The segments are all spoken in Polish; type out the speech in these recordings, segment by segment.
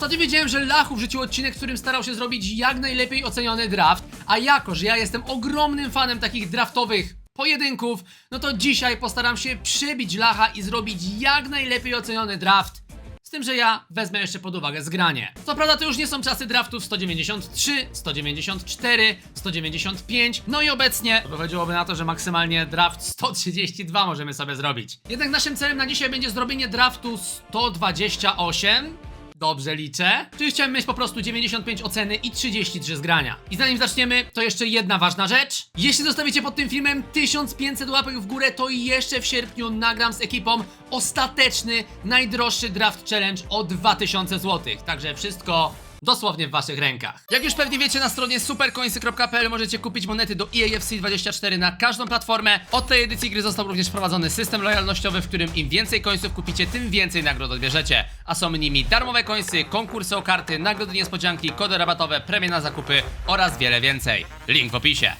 Ostatnio wiedziałem, że Lachu wrzucił odcinek, w którym starał się zrobić jak najlepiej oceniony draft, a jako, że ja jestem ogromnym fanem takich draftowych pojedynków, no to dzisiaj postaram się przebić Lacha i zrobić jak najlepiej oceniony draft. Z tym, że ja wezmę jeszcze pod uwagę zgranie. Co prawda to już nie są czasy draftów 193, 194, 195, no i obecnie wychodziłoby na to, że maksymalnie draft 132 możemy sobie zrobić. Jednak naszym celem na dzisiaj będzie zrobienie draftu 128. Dobrze liczę. Czyli chciałem mieć po prostu 95 oceny i 33 zgrania. I zanim zaczniemy, to jeszcze jedna ważna rzecz. Jeśli zostawicie pod tym filmem 1500 łapek w górę, to jeszcze w sierpniu nagram z ekipą ostateczny, najdroższy draft challenge o 2000 zł. Także wszystko dosłownie w waszych rękach. Jak już pewnie wiecie, na stronie supercoinsy.pl możecie kupić monety do E EAFC 24 na każdą platformę. Od tej edycji gry został również wprowadzony system lojalnościowy, w którym im więcej końców kupicie, tym więcej nagród odbierzecie. A są nimi darmowe końsy, konkursy o karty, nagrody niespodzianki, kody rabatowe, premie na zakupy oraz wiele więcej. Link w opisie.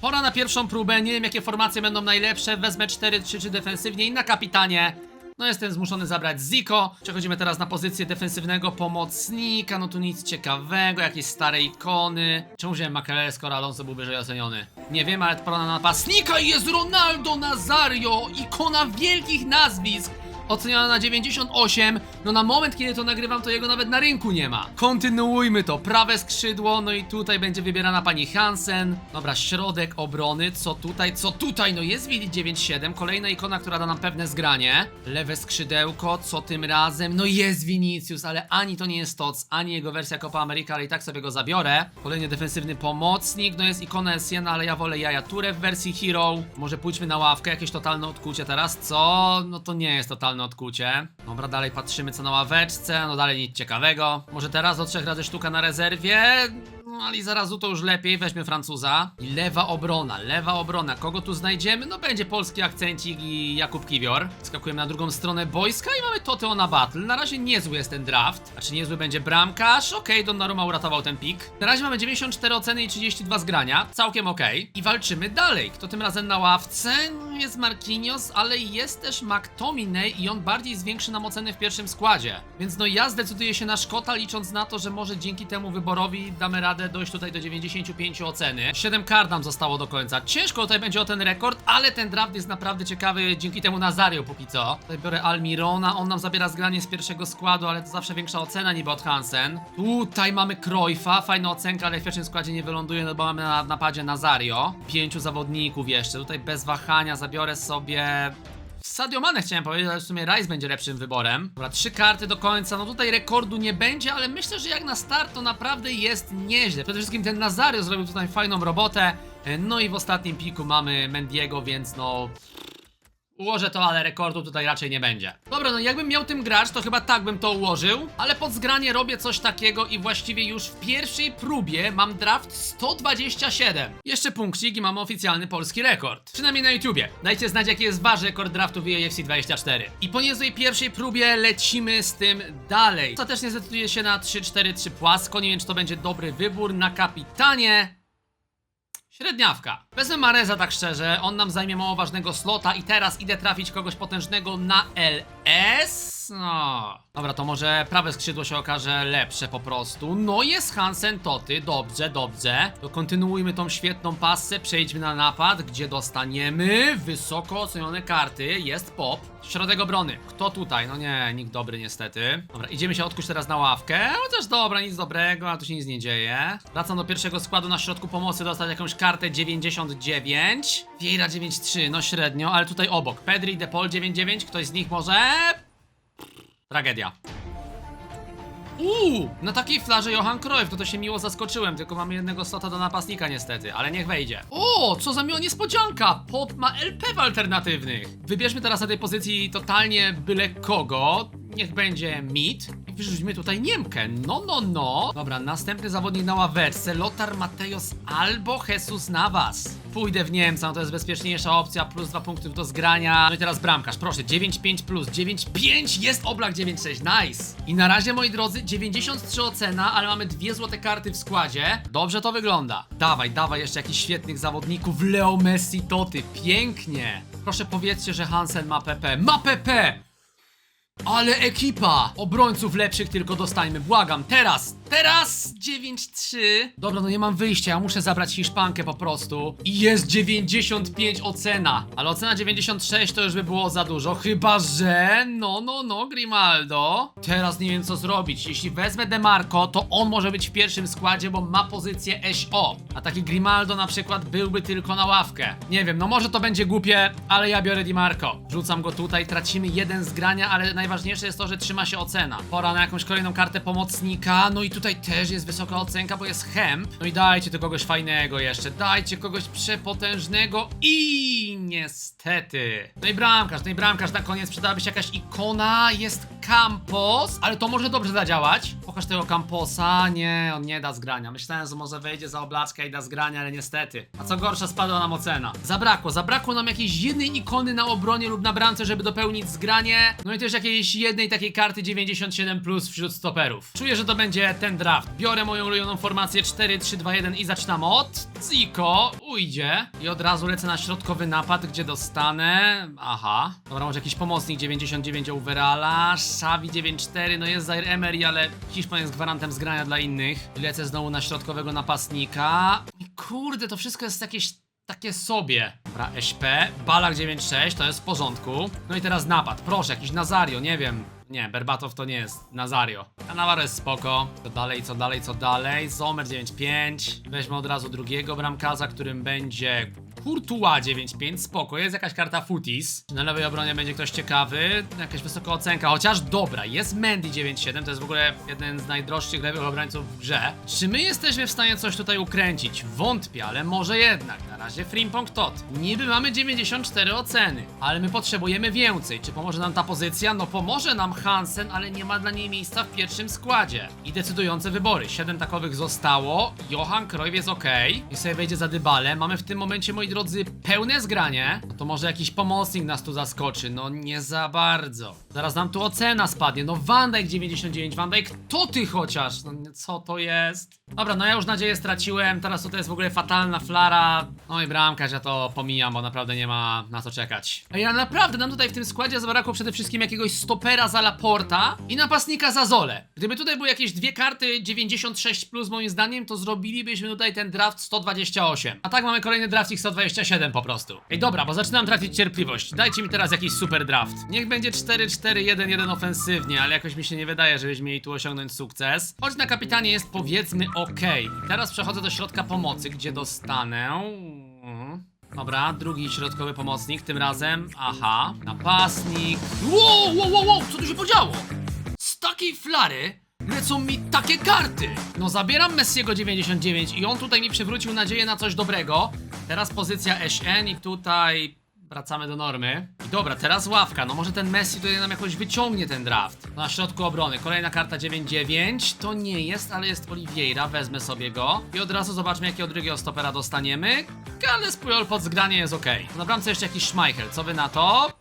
Pora na pierwszą próbę, nie wiem jakie formacje będą najlepsze, wezmę 4-3 defensywnie i na kapitanie no jestem zmuszony zabrać Ziko. Przechodzimy teraz na pozycję defensywnego pomocnika. No tu nic ciekawego, jakieś stare ikony. Czemu wziąłem Makelele, skoro Alonso był wyżej oceniony? Nie wiem, ale pora na napastnika i jest Ronaldo Nazario, ikona wielkich nazwisk. Oceniona na 98. No na moment, kiedy to nagrywam, to jego nawet na rynku nie ma. Kontynuujmy to. Prawe skrzydło, no i tutaj będzie wybierana pani Hansen. Dobra, środek obrony. Co tutaj? Co tutaj? No jest Willi 97. Kolejna ikona, która da nam pewne zgranie. Lewe skrzydełko. Co tym razem? No jest Vinicius, ale ani to nie jest Tots, ani jego wersja Copa America, ale i tak sobie go zabiorę. Kolejny defensywny pomocnik. No jest ikona Essena, ale ja wolę Jaja Touré w wersji Hero. Może pójdźmy na ławkę. Jakieś totalne odkucie teraz. Co? No to nie jest totalne odkucie. Dobra, dalej patrzymy co na ławeczce. No dalej nic ciekawego. Może teraz do trzech razy sztuka na rezerwie. No ale i zaraz to już lepiej, weźmy Francuza. I lewa obrona, lewa obrona. Kogo tu znajdziemy? No będzie polski akcencik i Jakub Kiwior. Skakujemy na drugą stronę boiska i mamy Toteona Battle. Na razie niezły jest ten draft. A czy niezły będzie bramkarz? Okej, Donnarumma uratował ten pik. Na razie mamy 94 oceny i 32 zgrania. Całkiem okej. I walczymy dalej. Kto tym razem na ławce? Jest Marquinhos, ale jest też McTominay i on bardziej zwiększy nam oceny w pierwszym składzie. Więc no ja zdecyduję się na Szkota, licząc na to, że może dzięki temu wyborowi damy radę dojść tutaj do 95 oceny. 7 kart nam zostało do końca. Ciężko tutaj będzie o ten rekord, ale ten draft jest naprawdę ciekawy dzięki temu Nazario póki co. Tutaj biorę Almirona, on nam zabiera zgranie z pierwszego składu, ale to zawsze większa ocena niby od Hansen. Tutaj mamy Krojfa, fajna ocenka, ale w pierwszym składzie nie wyląduje, no bo mamy na napadzie Nazario. Pięciu zawodników jeszcze, tutaj bez wahania zabiorę sobie Sadio Mane chciałem powiedzieć, ale w sumie Rice będzie lepszym wyborem. Dobra, trzy karty do końca. No tutaj rekordu nie będzie, ale myślę, że jak na start to naprawdę jest nieźle. Przede wszystkim ten Nazario zrobił tutaj fajną robotę. E, No i w ostatnim piku mamy Mendiego, więc no... Ułożę to, ale rekordu tutaj raczej nie będzie. Dobra, no jakbym miał tym grać, to chyba tak bym to ułożył, ale pod zgranie robię coś takiego i właściwie już w pierwszej próbie mam draft 127. Jeszcze punkcik i mamy oficjalny polski rekord. Przynajmniej na YouTubie. Dajcie znać, jaki jest wasz rekord draftu w EAFC 24. I po niezłej pierwszej próbie lecimy z tym dalej. Ostatecznie zdecyduję się na 3-4-3 płasko, nie wiem czy to będzie dobry wybór. Na kapitanie Średniawka. Wezmę Mareza tak szczerze, on nam zajmie mało ważnego slota i teraz idę trafić kogoś potężnego na LS. No. Dobra, to może prawe skrzydło się okaże lepsze po prostu. No jest Hansen Toty, dobrze, dobrze. To kontynuujmy tą świetną pasę, przejdźmy na napad, gdzie dostaniemy wysoko ocenione karty. Jest pop. Środek obrony. Kto tutaj? No nie, nikt dobry niestety. Dobra, idziemy się odkuć teraz na ławkę. Chociaż dobra, nic dobrego, a tu się nic nie dzieje. Wracam do pierwszego składu na środku pomocy, dostać jakąś kartę 99. Vieira 93, no średnio, ale tutaj obok. Pedri, Depol 99, ktoś z nich może... Tragedia. Uuu, na takiej flarze Johan Cruyff, no to się miło zaskoczyłem, tylko mamy jednego slota do napastnika niestety, ale niech wejdzie. O, co za miła niespodzianka, Pop ma LP w alternatywnych. Wybierzmy teraz na tej pozycji totalnie byle kogo, niech będzie Mit. Wyrzućmy tutaj Niemkę, no no no. Dobra, następny zawodnik na ławeczce, Lothar Mateusz albo Jesus Navas. Pójdę w Niemca, no to jest bezpieczniejsza opcja, plus dwa punktów do zgrania. No i teraz bramkarz, proszę, 9-5 plus, 9-5, jest oblak 9-6, nice. I na razie, moi drodzy, 93 ocena, ale mamy dwie złote karty w składzie. Dobrze to wygląda. Dawaj, dawaj jeszcze jakichś świetnych zawodników, Leo Messi, Toty, pięknie. Proszę powiedzcie, że Hansen ma PP. Ma PP! Ale ekipa! Obrońców lepszych tylko dostańmy, błagam, teraz! Teraz 9-3. Dobra, no nie mam wyjścia, ja muszę zabrać Hiszpankę po prostu. I jest 95 ocena. Ale ocena 96 to już by było za dużo, chyba że... No, no, no, Grimaldo. Teraz nie wiem co zrobić. Jeśli wezmę Demarco, to on może być w pierwszym składzie, bo ma pozycję SO. A taki Grimaldo na przykład byłby tylko na ławkę. Nie wiem, no może to będzie głupie, ale ja biorę Dimarco. Rzucam go tutaj, tracimy jeden z grania, ale najważniejsze jest to, że trzyma się ocena. Pora na jakąś kolejną kartę pomocnika. No i tutaj też jest wysoka ocenka, bo jest Hemp. No i dajcie tu kogoś fajnego jeszcze. Dajcie kogoś przepotężnego i niestety. No i bramkarz, no i bramkarz na koniec przydałaby się jakaś ikona. Jest Campos, ale to może dobrze zadziałać. Pokaż tego Camposa. Nie, on nie da zgrania. Myślałem, że może wejdzie za oblaczkę i da zgrania, ale niestety. A co gorsza, spadła nam ocena. Zabrakło, zabrakło nam jakiejś jednej ikony na obronie lub na bramce, żeby dopełnić zgranie. No i też jakiejś jednej takiej karty 97 plus wśród stoperów. Czuję, że to będzie ten draft. Biorę moją ulubioną formację 4-3-2-1 i zaczynam od Zico. Ujdzie. I od razu lecę na środkowy napad, gdzie dostanę. Aha. Dobra, może jakiś pomocnik 99 overalla. Xavi 94, no jest Zaire Emery, ale Hiszpan jest gwarantem zgrania dla innych. I lecę znowu na środkowego napastnika. Kurde, to wszystko jest jakieś takie sobie. Dobra, SP, Balak 96, to jest w porządku. No i teraz napad, proszę, jakiś Nazario, nie wiem. Nie, Berbatow to nie jest Nazario. A Navarro jest spoko. Co dalej, co dalej, co dalej? Zomer 95. Weźmy od razu drugiego bramkarza, którym będzie Courtois 95, spoko, jest jakaś karta Futis. Na lewej obronie będzie ktoś ciekawy, jakaś wysoka ocenka, chociaż dobra, jest Mendy 97, to jest w ogóle jeden z najdroższych lewych obrońców w grze. Czy my jesteśmy w stanie coś tutaj ukręcić? Wątpię, ale może jednak. Na razie Frimpong Tot. Niby mamy 94 oceny, ale my potrzebujemy więcej. Czy pomoże nam ta pozycja? No pomoże nam Hansen, ale nie ma dla niej miejsca w pierwszym składzie. I decydujące wybory. 7 takowych zostało, Johan Cruyff jest ok. I sobie wejdzie za Dybale. Mamy w tym momencie, moi drodzy, pełne zgranie. No to może jakiś pomocnik nas tu zaskoczy. No nie za bardzo. Zaraz nam tu ocena spadnie. No Van Dijk 99, Van Dijk, to ty chociaż. No co to jest? Dobra, no ja już nadzieję straciłem. Teraz to jest w ogóle fatalna flara. No i bramkarz, ja to pomijam, bo naprawdę nie ma na co czekać. A ja naprawdę nam tutaj w tym składzie zabrakło przede wszystkim jakiegoś stopera za Laporta i napastnika za Zole. Gdyby tutaj były jakieś dwie karty 96 plus moim zdaniem, to zrobilibyśmy tutaj ten draft 128. A tak mamy kolejny draft ich 127 po prostu. Ej dobra, bo zaczynam tracić cierpliwość. Dajcie mi teraz jakiś super draft. Niech będzie 4-4-1-1 ofensywnie, ale jakoś mi się nie wydaje, żebyśmy mieli tu osiągnąć sukces. Choć na kapitanie jest powiedzmy ok. Teraz przechodzę do środka pomocy, gdzie dostanę... Mhm. Dobra, drugi środkowy pomocnik, tym razem, aha, napastnik. Wow, wow, wow, wow, co tu się podziało? Z takiej flary lecą mi takie karty. No zabieram Messiego 99 i on tutaj mi przywrócił nadzieję na coś dobrego. Teraz pozycja SN i tutaj wracamy do normy. I dobra, teraz ławka. No może ten Messi tutaj nam jakoś wyciągnie ten draft. Na środku obrony. Kolejna karta 9-9. To nie jest, ale jest Oliveira. Wezmę sobie go. I od razu zobaczmy, jakiego drugiego stopera dostaniemy. Gales Puyol pod zgranie jest ok. Na bramce jeszcze jakiś Schmeichel. Co wy na to?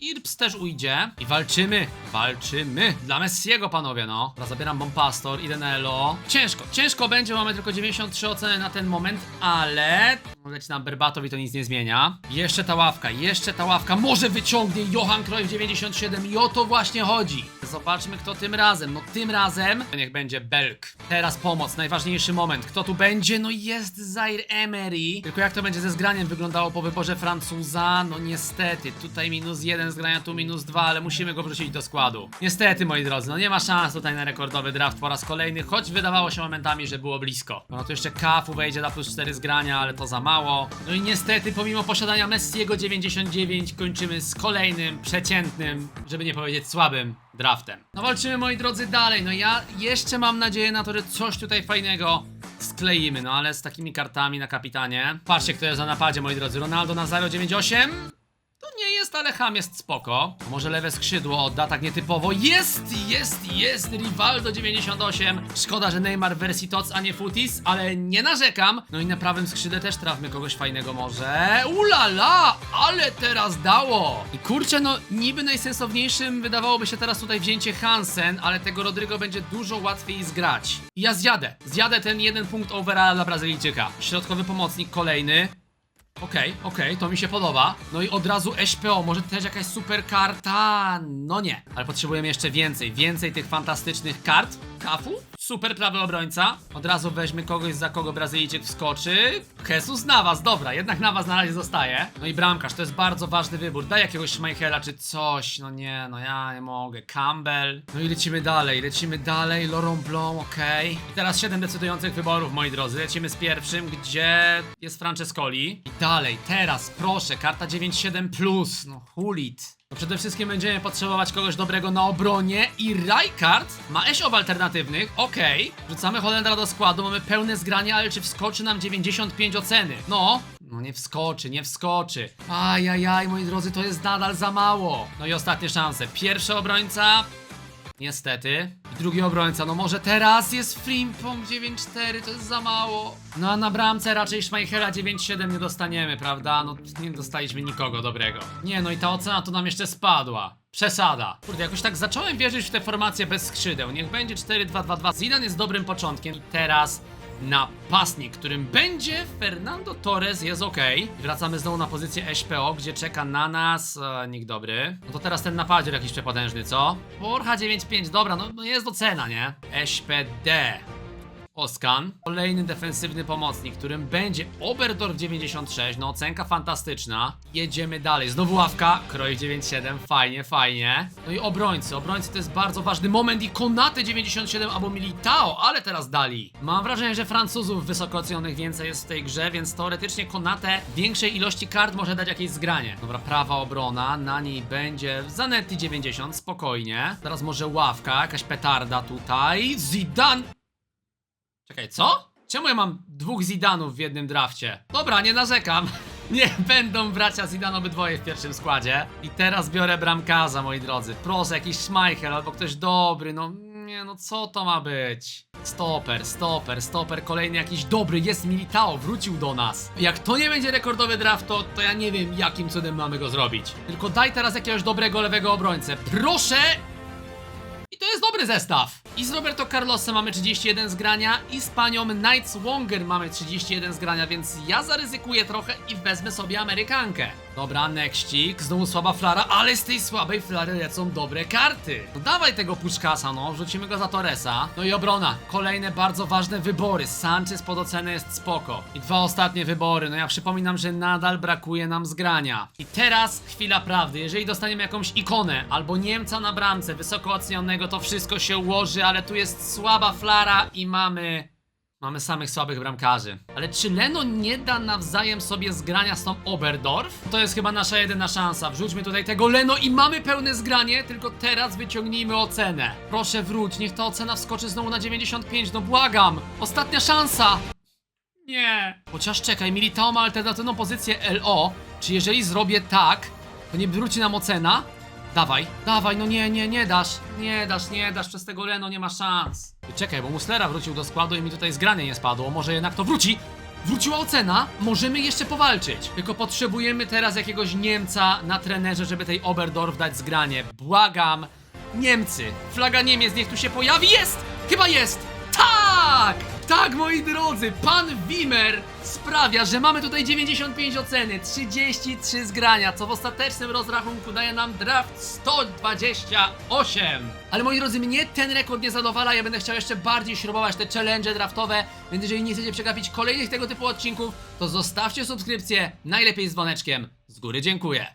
Irps też ujdzie. I walczymy, walczymy. Dla Messiego, panowie, no. Dobra, zabieram Bompastor, idę na Elo. Ciężko, ciężko będzie, mamy tylko 93 oceny na ten moment, ale... Leci nam Berbatowi, to nic nie zmienia. Jeszcze ta ławka, jeszcze ta ławka. Może wyciągnie Johan Cruyff 97 i o to właśnie chodzi. Zobaczmy, kto tym razem. No tym razem niech będzie Belk. Teraz pomoc, najważniejszy moment. Kto tu będzie? No jest Zaire Emery. Tylko jak to będzie ze zgraniem wyglądało po wyborze Francuza? No niestety, tutaj minus jeden zgrania, tu minus dwa, ale musimy go wrzucić do składu. Niestety, moi drodzy, no nie ma szans tutaj na rekordowy draft po raz kolejny, choć wydawało się momentami, że było blisko. No tu jeszcze Kafu wejdzie na plus 4 zgrania, ale to za mało. No i niestety, pomimo posiadania Messiego 99, kończymy z kolejnym, przeciętnym, żeby nie powiedzieć słabym draftem. No walczymy, moi drodzy, dalej. No ja jeszcze mam nadzieję na to, że coś tutaj fajnego skleimy, no ale z takimi kartami na kapitanie. Patrzcie, kto jest na napadzie, moi drodzy. Ronaldo na 098. To nie jest, ale Ham jest spoko. Może lewe skrzydło odda tak nietypowo. Jest, jest, jest! Rivaldo 98. Szkoda, że Neymar w wersji TOC, a nie Futis, ale nie narzekam. No i na prawym skrzydle też trafmy kogoś fajnego może. Ulala! Ale teraz dało! I kurczę, no niby najsensowniejszym wydawałoby się teraz tutaj wzięcie Hansen, ale tego Rodrygo będzie dużo łatwiej zgrać. I ja zjadę. Zjadę ten jeden punkt overalla dla Brazylijczyka. Środkowy pomocnik kolejny. Okej, okej, to mi się podoba. No i od razu SPO, może też jakaś super karta? No nie, ale potrzebujemy jeszcze więcej, więcej tych fantastycznych kart. Kafu? Super prawy obrońca. Od razu weźmy kogoś, za kogo Brazylijczyk wskoczy. Jesus Navas, dobra, jednak Navas na razie zostaje. No i bramkarz, to jest bardzo ważny wybór. Daj jakiegoś Schmeichela czy coś. No nie, no ja nie mogę. Campbell. No i lecimy dalej, lecimy dalej. Laurent Blanc, okej. I teraz 7 decydujących wyborów, moi drodzy. Lecimy z pierwszym, gdzie jest Francescoli. I dalej, teraz, proszę, karta 9-7+. No hulit. No przede wszystkim będziemy potrzebować kogoś dobrego na obronie i Rijkaard ma esiob alternatywnych, okej. Rzucamy Holendra do składu, mamy pełne zgranie, ale czy wskoczy nam 95 oceny? No, no nie wskoczy, nie wskoczy. Ajajaj, moi drodzy, to jest nadal za mało. No i ostatnie szanse. Pierwszy obrońca, Niestety. I drugi obrońca, no może teraz jest Frimpong 9-4, to jest za mało. No a na bramce raczej Schmeichela 9-7 nie dostaniemy, prawda? No nie dostaliśmy nikogo dobrego. Nie, no i ta ocena to nam jeszcze spadła. Przesada. Kurde, jakoś tak zacząłem wierzyć w tę formację bez skrzydeł. Niech będzie 4-2-2-2. Zidane jest dobrym początkiem. I teraz napastnik, którym będzie Fernando Torres jest ok. Wracamy znowu na pozycję SPO, gdzie czeka na nas e, nikt dobry. No to teraz ten napadzior jakiś przepotężny, co? Borcha 9-5, dobra, no, no jest ocena, nie? SPD. Oskan, kolejny defensywny pomocnik, którym będzie Oberdorf 96, no ocenka fantastyczna. Jedziemy dalej, znowu ławka, kroj 97, fajnie, fajnie. No i obrońcy, obrońcy to jest bardzo ważny moment i Konate 97 albo Militao, ale teraz dali. Mam wrażenie, że Francuzów wysoko ocenionych więcej jest w tej grze, więc teoretycznie Konate większej ilości kart może dać jakieś zgranie. Dobra, prawa obrona, na niej będzie Zanetti 90, spokojnie. Teraz może ławka, jakaś petarda tutaj. Zidane Czekaj, co? Czemu ja mam dwóch Zidanów w jednym drafcie? Dobra, nie narzekam. Nie będą bracia Zidane obydwoje w pierwszym składzie. I teraz biorę bramkarza, moi drodzy. Proszę, jakiś Schmeichel albo ktoś dobry, no nie, no co to ma być? Stoper, stoper, stoper, kolejny jakiś dobry, jest Militao, wrócił do nas. Jak to nie będzie rekordowy draft, to, to ja nie wiem, jakim cudem mamy go zrobić. Tylko daj teraz jakiegoś dobrego lewego obrońcę. Proszę! I to jest dobry zestaw. I z Roberto Carlosem mamy 31 zgrania i z panią Knights Wonger mamy 31 zgrania, więc ja zaryzykuję trochę i wezmę sobie Amerykankę. Dobra, nexcik, znowu słaba flara, ale z tej słabej flary lecą dobre karty. No dawaj tego Puczkasa, no, wrzucimy go za Torresa. No i obrona, kolejne bardzo ważne wybory. Sanchez pod ocenę jest spoko. I dwa ostatnie wybory, no ja przypominam, że nadal brakuje nam zgrania. I teraz chwila prawdy, jeżeli dostaniemy jakąś ikonę albo Niemca na bramce wysoko ocenionego, to wszystko się ułoży, ale tu jest słaba flara i mamy... Mamy samych słabych bramkarzy. Ale czy Leno nie da nawzajem sobie zgrania z tą Oberdorf? To jest chyba nasza jedyna szansa. Wrzućmy tutaj tego Leno i mamy pełne zgranie, tylko teraz wyciągnijmy ocenę. Proszę wróć, niech ta ocena wskoczy znowu na 95, no błagam. Ostatnia szansa. Nie. Chociaż czekaj, Militao ma alternatywną pozycję LO. Czy jeżeli zrobię tak, to nie wróci nam ocena? Dawaj, dawaj, no nie, nie, nie dasz, nie dasz, nie dasz, przez tego Leno nie ma szans. Czekaj, bo Muslera wrócił do składu i mi tutaj zgranie nie spadło, może jednak to wróci? Wróciła ocena, możemy jeszcze powalczyć. Tylko potrzebujemy teraz jakiegoś Niemca na trenerze, żeby tej Oberdorf dać zgranie. Błagam. Niemcy. Flaga Niemiec niech tu się pojawi. Jest! Chyba jest! Tak! Moi drodzy, pan Wimmer sprawia, że mamy tutaj 95 oceny, 33 zgrania, co w ostatecznym rozrachunku daje nam draft 128. Ale moi drodzy, mnie ten rekord nie zadowala, ja będę chciał jeszcze bardziej śrubować te challenge draftowe, więc jeżeli nie chcecie przegapić kolejnych tego typu odcinków, to zostawcie subskrypcję, najlepiej z dzwoneczkiem. Z góry dziękuję.